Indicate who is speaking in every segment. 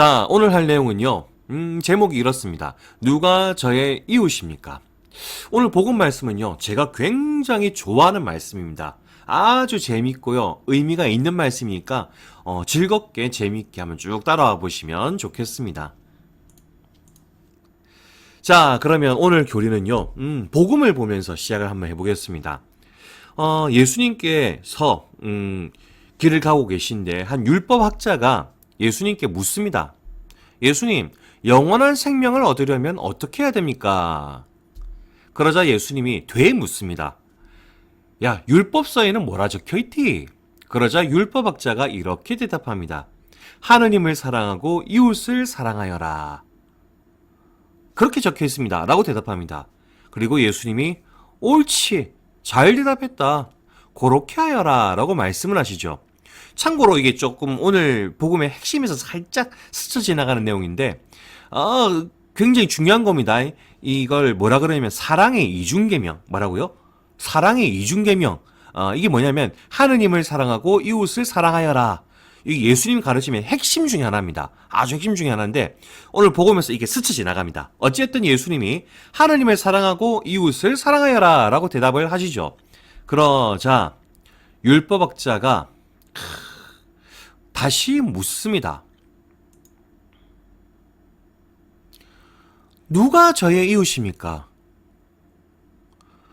Speaker 1: 자, 오늘 할 내용은요. 음, 제목이 이렇습니다. 누가 저의 이웃입니까? 오늘 복음 말씀은요. 제가 굉장히 좋아하는 말씀입니다. 아주 재밌고요. 의미가 있는 말씀이니까 어, 즐겁게 재밌게 한번 쭉 따라와 보시면 좋겠습니다. 자, 그러면 오늘 교리는요. 음, 복음을 보면서 시작을 한번 해보겠습니다. 어, 예수님께서 음, 길을 가고 계신데 한 율법 학자가 예수님께 묻습니다. 예수님, 영원한 생명을 얻으려면 어떻게 해야 됩니까? 그러자 예수님이 되묻습니다. 야, 율법서에는 뭐라 적혀 있디? 그러자 율법학자가 이렇게 대답합니다. 하느님을 사랑하고 이웃을 사랑하여라. 그렇게 적혀 있습니다. 라고 대답합니다. 그리고 예수님이 옳지. 잘 대답했다. 그렇게 하여라. 라고 말씀을 하시죠. 참고로 이게 조금 오늘 복음의 핵심에서 살짝 스쳐 지나가는 내용인데, 어, 굉장히 중요한 겁니다. 이걸 뭐라 그러냐면 사랑의 이중계명. 뭐라고요? 사랑의 이중계명. 어, 이게 뭐냐면 하느님을 사랑하고 이웃을 사랑하여라. 이 예수님 가르침의 핵심 중에 하나입니다. 아주 핵심 중에 하나인데 오늘 복음에서 이게 스쳐 지나갑니다. 어쨌든 예수님이 하느님을 사랑하고 이웃을 사랑하여라 라고 대답을 하시죠. 그러자 율법학자가 크, 다시 묻습니다. 누가 저의 이웃입니까?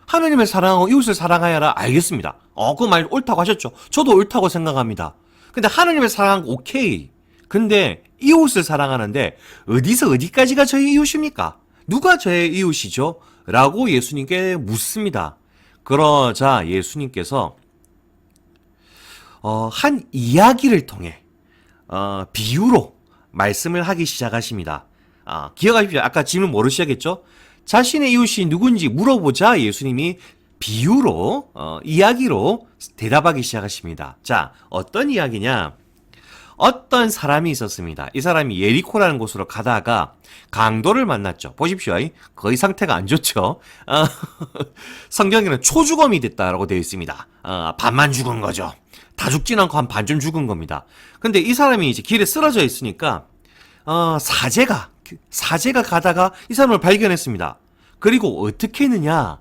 Speaker 1: 하느님을 사랑하고 이웃을 사랑하여라 알겠습니다. 어, 그 말 옳다고 하셨죠. 저도 옳다고 생각합니다. 근데 하느님을 사랑한 거 오케이. 근데 이웃을 사랑하는데 어디서 어디까지가 저의 이웃입니까? 누가 저의 이웃이죠? 라고 예수님께 묻습니다. 그러자 예수님께서 어, 한 이야기를 통해 어, 비유로 말씀을 하기 시작하십니다. 아, 기억하십시오. 아까 질문 뭐로 시작했죠? 자신의 이웃이 누군지 물어보자 예수님이 비유로 어, 이야기로 대답하기 시작하십니다. 자, 어떤 이야기냐? 어떤 사람이 있었습니다. 이 사람이 예리코라는 곳으로 가다가 강도를 만났죠. 보십시오. 거의 상태가 안 좋죠. 어, 성경에는 초주검이 됐다라고 되어 있습니다. 어, 반만 죽은 거죠. 다 죽진 않고 한 반쯤 죽은 겁니다. 근데 이 사람이 이제 길에 쓰러져 있으니까 어, 사제가 사제가 가다가 이 사람을 발견했습니다. 그리고 어떻게 했느냐?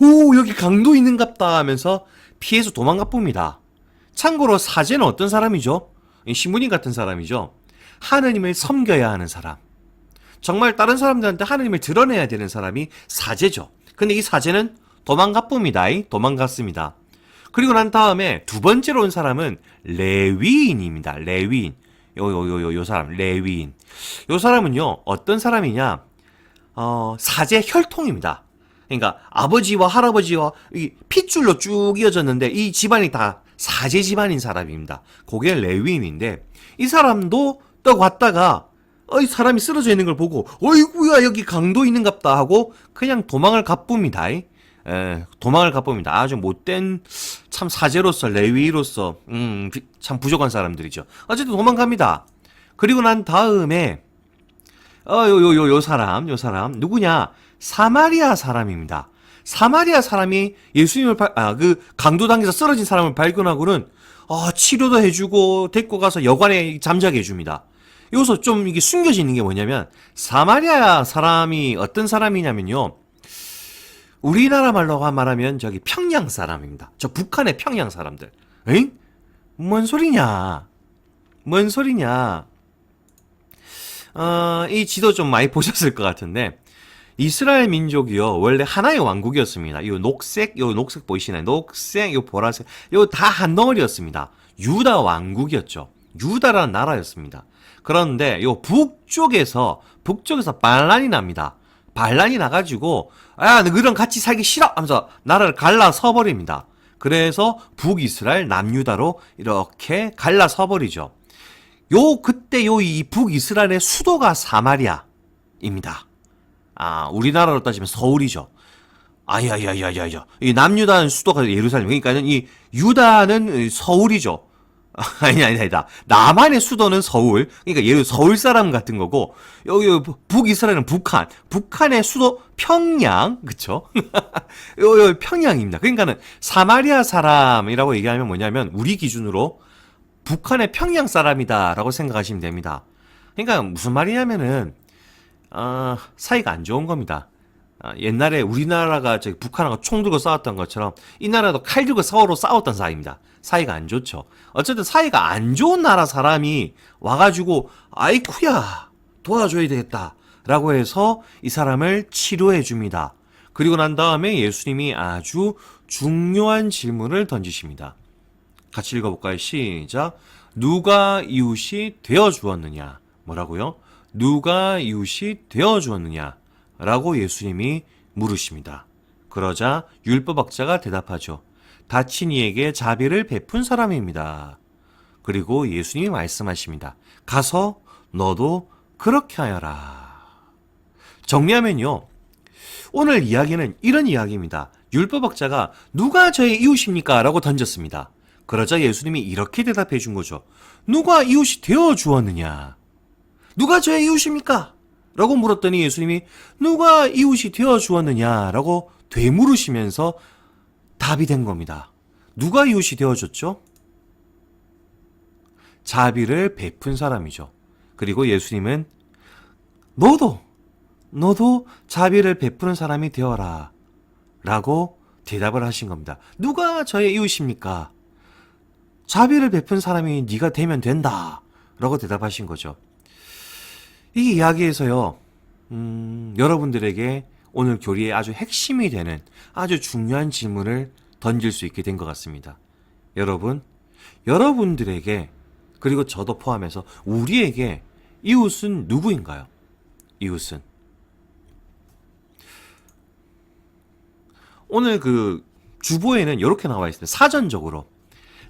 Speaker 1: 오 여기 강도 있는갑다 하면서 피해서 도망가 봅니다. 참고로 사제는 어떤 사람이죠? 신부님 같은 사람이죠. 하느님을 섬겨야 하는 사람. 정말 다른 사람들한테 하느님을 드러내야 되는 사람이 사제죠. 근데 이 사제는 도망가 봅니다. 도망갔습니다. 그리고 난 다음에 두 번째로 온 사람은 레위인입니다. 레위인. 요, 요, 요, 요, 요 사람, 레위인. 요 사람은요, 어떤 사람이냐, 어, 사제 혈통입니다. 그러니까 아버지와 할아버지와 이 핏줄로 쭉 이어졌는데 이 집안이 다 사제 집안인 사람입니다. 그게 레위인인데 이 사람도 떡 왔다가 어이 사람이 쓰러져 있는 걸 보고 어이구야 여기 강도 있는갑다 하고 그냥 도망을 가쁩니다. 에, 도망을 가쁩니다. 아주 못된 참 사제로서 레위로서 음, 참 부족한 사람들이죠. 어쨌든 도망갑니다. 그리고 난 다음에 어요 요요요 사람 요 사람 누구냐 사마리아 사람입니다. 사마리아 사람이 예수님을 아 그 강도당에서 쓰러진 사람을 발견하고는 어, 치료도 해주고 데리고 가서 여관에 잠자게 해줍니다. 여기서 좀 이게 숨겨지는 게 뭐냐면 사마리아 사람이 어떤 사람이냐면요. 우리나라 말로 말하면 저기 평양 사람입니다. 저 북한의 평양 사람들. 에잉? 뭔 소리냐? 뭔 소리냐? 어, 이 지도 좀 많이 보셨을 것 같은데 이스라엘 민족이요 원래 하나의 왕국이었습니다. 요 녹색 요 녹색 보이시나요? 녹색 요 보라색 요 다 한 덩어리였습니다. 유다 왕국이었죠. 유다라는 나라였습니다. 그런데 요 북쪽에서 북쪽에서 반란이 납니다. 반란이 나가지고 아 너희랑 같이 살기 싫어 하면서 나라를 갈라서 버립니다. 그래서 북이스라엘 남유다로 이렇게 갈라서 버리죠. 요 그때 요 이 북이스라엘의 수도가 사마리아입니다. 아 우리나라로 따지면 서울이죠. 아야야야야야 이 남유다는 수도가 예루살렘 그러니까는 이 유다는 서울이죠. 아니 아니 아니다. 남한의 수도는 서울. 그러니까 예를 서울 사람 같은 거고 여기 북이스라엘은 북한. 북한의 수도 평양. 그쵸? 요, 요 평양입니다. 그러니까는 사마리아 사람이라고 얘기하면 뭐냐면 우리 기준으로 북한의 평양 사람이다라고 생각하시면 됩니다. 그러니까 무슨 말이냐면은 아, 사이가 안 좋은 겁니다. 아, 옛날에 우리나라가 저기 북한하고 총 들고 싸웠던 것처럼 이 나라도 칼 들고 서로 싸웠던 사이입니다. 사이가 안 좋죠. 어쨌든 사이가 안 좋은 나라 사람이 와가지고 아이쿠야 도와줘야 되겠다 라고 해서 이 사람을 치료해 줍니다. 그리고 난 다음에 예수님이 아주 중요한 질문을 던지십니다. 같이 읽어볼까요? 시작. 누가 이웃이 되어 주었느냐? 뭐라고요? 누가 이웃이 되어 주었느냐? 라고 예수님이 물으십니다. 그러자 율법학자가 대답하죠. 다친 이에게 자비를 베푼 사람입니다. 그리고 예수님이 말씀하십니다. 가서 너도 그렇게 하여라. 정리하면요. 오늘 이야기는 이런 이야기입니다. 율법학자가 누가 저의 이웃입니까? 라고 던졌습니다. 그러자 예수님이 이렇게 대답해 준 거죠. 누가 이웃이 되어 주었느냐? 누가 저의 이웃입니까? 라고 물었더니 예수님이 누가 이웃이 되어 주었느냐? 라고 되물으시면서 답이 된 겁니다. 누가 이웃이 되어 줬죠? 자비를 베푼 사람이죠. 그리고 예수님은 너도 너도 자비를 베푸는 사람이 되어라. 라고 대답을 하신 겁니다. 누가 저의 이웃입니까? 자비를 베푼 사람이 네가 되면 된다. 라고 대답하신 거죠. 이 이야기에서요, 음, 여러분들에게 오늘 교리의 아주 핵심이 되는 아주 중요한 질문을 던질 수 있게 된 것 같습니다. 여러분, 여러분들에게, 그리고 저도 포함해서 우리에게 이웃은 누구인가요? 이웃은. 오늘 그 주보에는 이렇게 나와 있습니다. 사전적으로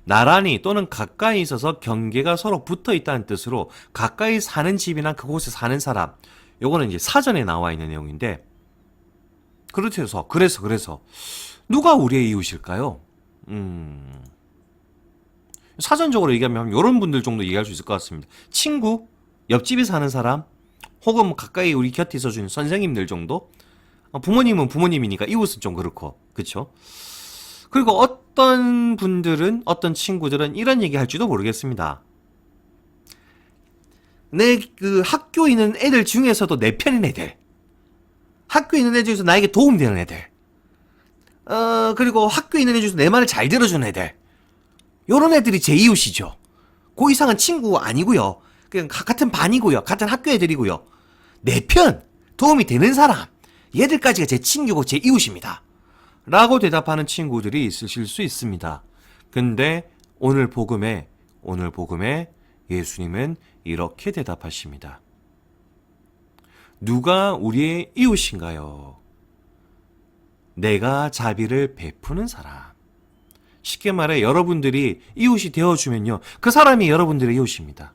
Speaker 1: 나란히 또는 가까이 있어서 경계가 서로 붙어 있다는 뜻으로 가까이 사는 집이나 그곳에 사는 사람. 요거는 이제 사전에 나와 있는 내용인데 그렇죠. 그래서 그래서 누가 우리의 이웃일까요? 음. 사전적으로 얘기하면 이런 분들 정도 얘기할 수 있을 것 같습니다. 친구, 옆집에 사는 사람, 혹은 뭐 가까이 우리 곁에 있어주는 선생님들 정도. 어, 부모님은 부모님이니까 이웃은 좀 그렇고, 그쵸? 그리고 어떤 분들은, 어떤 친구들은 이런 얘기 할지도 모르겠습니다. 내 그 학교에 있는 애들 중에서도 내 편인 애들. 학교에 있는 애들 중에서 나에게 도움되는 애들. 어, 그리고 학교에 있는 애들 중에서 내 말을 잘 들어주는 애들. 요런 애들이 제 이웃이죠. 그 이상은 친구 아니고요. 그냥 가- 같은 반이고요. 같은 학교 애들이고요. 내 편, 도움이 되는 사람. 얘들까지가 제 친구고 제 이웃입니다. 라고 대답하는 친구들이 있으실 수 있습니다. 근데 오늘 복음에, 오늘 복음에 예수님은 이렇게 대답하십니다. 누가 우리의 이웃인가요? 내가 자비를 베푸는 사람. 쉽게 말해 여러분들이 이웃이 되어주면요. 그 사람이 여러분들의 이웃입니다.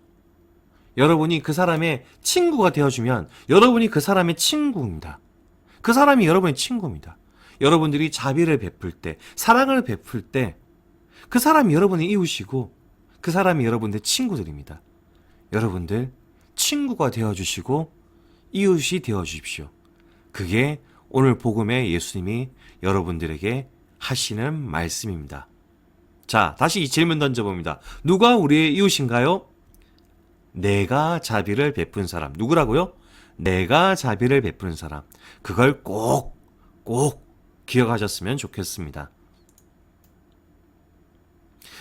Speaker 1: 여러분이 그 사람의 친구가 되어주면 여러분이 그 사람의 친구입니다. 그 사람이 여러분의 친구입니다. 여러분들이 자비를 베풀 때, 사랑을 베풀 때, 그 사람이 여러분의 이웃이고, 그 사람이 여러분의 친구들입니다. 여러분들, 친구가 되어주시고, 이웃이 되어주십시오. 그게 오늘 복음에 예수님이 여러분들에게 하시는 말씀입니다. 자, 다시 이 질문 던져봅니다. 누가 우리의 이웃인가요? 내가 자비를 베푼 사람. 누구라고요? 내가 자비를 베푸는 사람. 그걸 꼭, 꼭 기억하셨으면 좋겠습니다.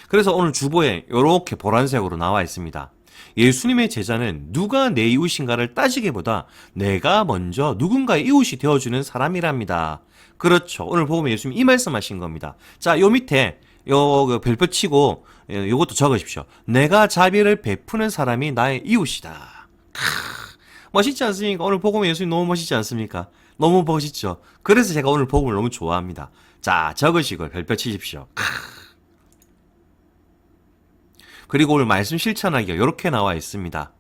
Speaker 1: 그래서 오늘 주보에 이렇게 보란색으로 나와 있습니다. 예수님의 제자는 누가 내 이웃인가를 따지기보다 내가 먼저 누군가의 이웃이 되어주는 사람이랍니다. 그렇죠. 오늘 보면 예수님이 이 말씀하신 겁니다. 자, 요 밑에 요그 별표 치고 예, 요것도 적으십시오. 내가 자비를 베푸는 사람이 나의 이웃이다. 크, 멋있지 않습니까? 오늘 복음 예수님 너무 멋있지 않습니까? 너무 멋있죠. 그래서 제가 오늘 복음을 너무 좋아합니다. 자, 적으시고 별표 치십시오. 크. 그리고 오늘 말씀 실천하기가 이렇게 나와 있습니다.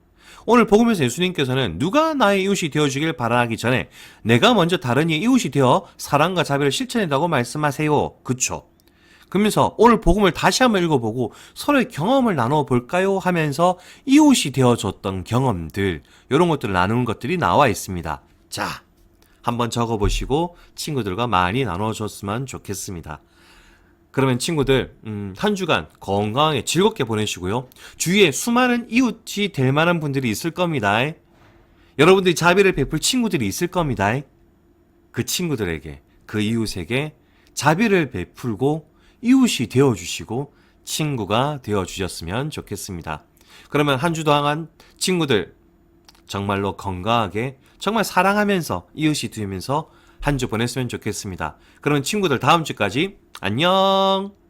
Speaker 1: 오늘 복음에서 예수님께서는 누가 나의 이웃이 되어주길 바라기 전에 내가 먼저 다른 이의 이웃이 되어 사랑과 자비를 실천한다고 말씀하세요. 그쵸? 그러면서 오늘 복음을 다시 한번 읽어보고 서로의 경험을 나눠 볼까요? 하면서 이웃이 되어줬던 경험들, 이런 것들을 나누는 것들이 나와 있습니다. 자, 한번 적어보시고 친구들과 많이 나눠줬으면 좋겠습니다. 그러면 친구들 음, 한 주간 건강하게 즐겁게 보내시고요. 주위에 수많은 이웃이 될 만한 분들이 있을 겁니다. 여러분들이 자비를 베풀 친구들이 있을 겁니다. 그 친구들에게 그 이웃에게 자비를 베풀고 이웃이 되어 주시고 친구가 되어 주셨으면 좋겠습니다. 그러면 한 주 동안 친구들 정말로 건강하게 정말 사랑하면서 이웃이 되면서 한 주 보냈으면 좋겠습니다. 그럼 친구들 다음 주까지 안녕.